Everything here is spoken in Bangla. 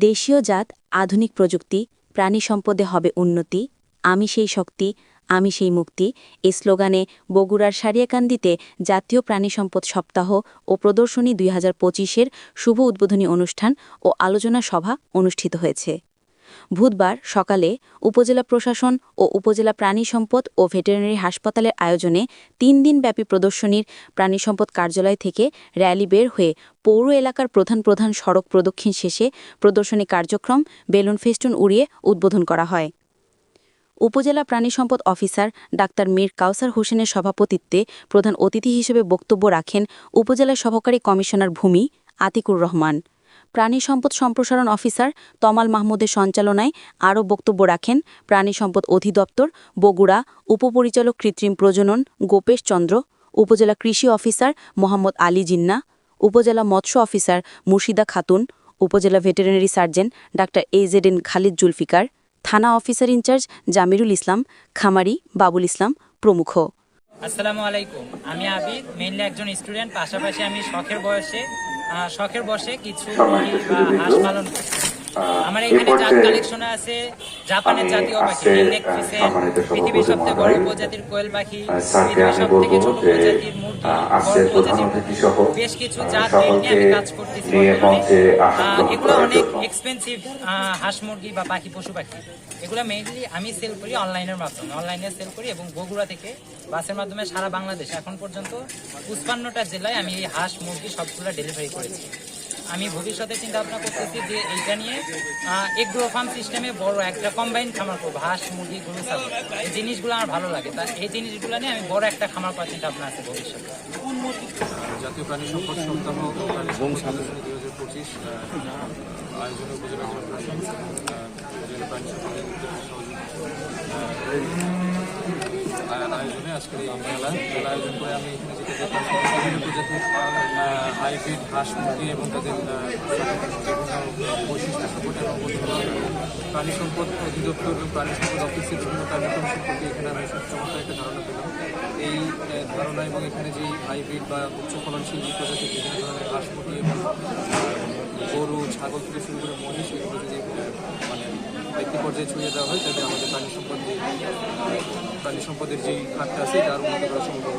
দেশীয় জাত, আধুনিক প্রযুক্তি, প্রাণী সম্পদে হবে উন্নতি, আমি সেই শক্তি, আমি সেই মুক্তি, এই স্লোগানে বগুড়ার সারিয়াকান্দিতে জাতীয় প্রাণী সম্পদ সপ্তাহ ও প্রদর্শনী দুই হাজার পঁচিশের শুভ উদ্বোধনী অনুষ্ঠান ও আলোচনা সভা অনুষ্ঠিত হয়েছে। বুধবার সকালে উপজেলা প্রশাসন ও উপজেলা প্রাণী সম্পদ ও ভেটেরিনারি হাসপাতালের আয়োজনে তিন দিনব্যাপী প্রদর্শনীর প্রাণী সম্পদ কার্যালয় থেকে র্যালি বের হয়ে পৌর এলাকার প্রধান প্রধান সড়ক প্রদক্ষিণ শেষে প্রদর্শনী কার্যক্রম বেলুন ফেস্টুন উড়িয়ে উদ্বোধন করা হয়। উপজেলা প্রাণী সম্পদ অফিসার ডাক্তার মীর কাউসার হোসেনের সভাপতিত্বে প্রধান অতিথি হিসেবে বক্তব্য রাখেন উপজেলা সহকারী কমিশনার ভূমি আতিকুর রহমান। প্রাণী সম্পদ সম্প্রসারণ অফিসার তমাল মাহমুদের সঞ্চালনায় আরও বক্তব্য রাখেন প্রাণী সম্পদ অধিদপ্তর, বগুড়া, উপপরিচালক কৃত্রিম প্রজনন, গোপেশ চন্দ্র, উপজেলা কৃষি অফিসার মোহাম্মদ আলী জিন্না, উপজেলা মৎস্য officer Murshida Khatun, upazila veterinary surgeon doctor এজেডেন খালিদ জুলফিকার, থানা অফিসার ইনচার্জ জামিরুল ইসলাম, খামারি বাবুল ইসলাম প্রমুখ। আসসালামু আলাইকুম। আমি আবিদ মেইনলি একজন স্টুডেন্ট, পাশাপাশি আমি শখের বয়সে শখের বসে কিছু বা হাঁস পালন করি। আমার এখানে জাত কালেকশনে আছে জাপানের জাতীয় পাখি ইলেক পৃথিবীর সবথেকে বড় প্রজাতির কোয়েল পাখি পৃথিবীর সবথেকে ছোট প্রজাতির মুরগি বড় প্রজাতির বেশ কিছু জাত নিয়ে আমি কাজ করতেছি আহ, এগুলো অনেক এক্সপেন্সিভ হাঁস মুরগি বা পাখি পশু পাখি। এগুলো মেইনলি আমি সেল করি অনলাইনের মাধ্যমে। অনলাইনে সেল করি এবং বগুড়া থেকে বাসের মাধ্যমে সারা বাংলাদেশ। এখন পর্যন্ত পুষ্পান্নটা জেলায় আমি এই হাঁস মুরগি সবগুলো ডেলিভারি করেছি। আমি ভবিষ্যতে চিন্তা ভাবনা করতেছি যে এইটা নিয়ে এগ্রো ফার্ম সিস্টেমে বড় একটা কম্বাইন খামার করব, হাঁস, মুরগি, গরু, ছাগল। এই জিনিসগুলো আমার ভালো লাগে। তা এই জিনিসগুলো নিয়ে আমি বড় একটা খামার করার চিন্তা ভাবনা আছে ভবিষ্যতে। আয়োজনে আয়োজনে আজকের এই মেলা মেলা আয়োজন করে আমি এখানে যেটা দেখলাম বিভিন্ন প্রজাতির হাইব্রিড হাঁস মুরগি এবং তাদের বৈশিষ্ট্য সম্পর্কে এবং প্রাণী সম্পদ অধিদপ্তর এবং প্রাণী সম্পদ অফিসের বিভিন্ন কার্যক্রম সম্পর্কে এখানে আমি চমৎকার একটা ধারণা পেলাম এই ধারণা এবং এখানে যে হাইব্রিড বা উচ্চ ফলনশীল যে প্রজাতির বিভিন্ন ধরনের হাঁস মুরগি এবং গরু, ছাগল থেকে শুরু করে মহিষ এগুলো যদি মানে ব্যক্তি পর্যায়ে ছড়িয়ে দেওয়া হয়, তাহলে আমাদের প্রাণী সম্পদ প্রাণী সম্পদের যে খাতটা আছে, তার উন্নত করা সম্ভব।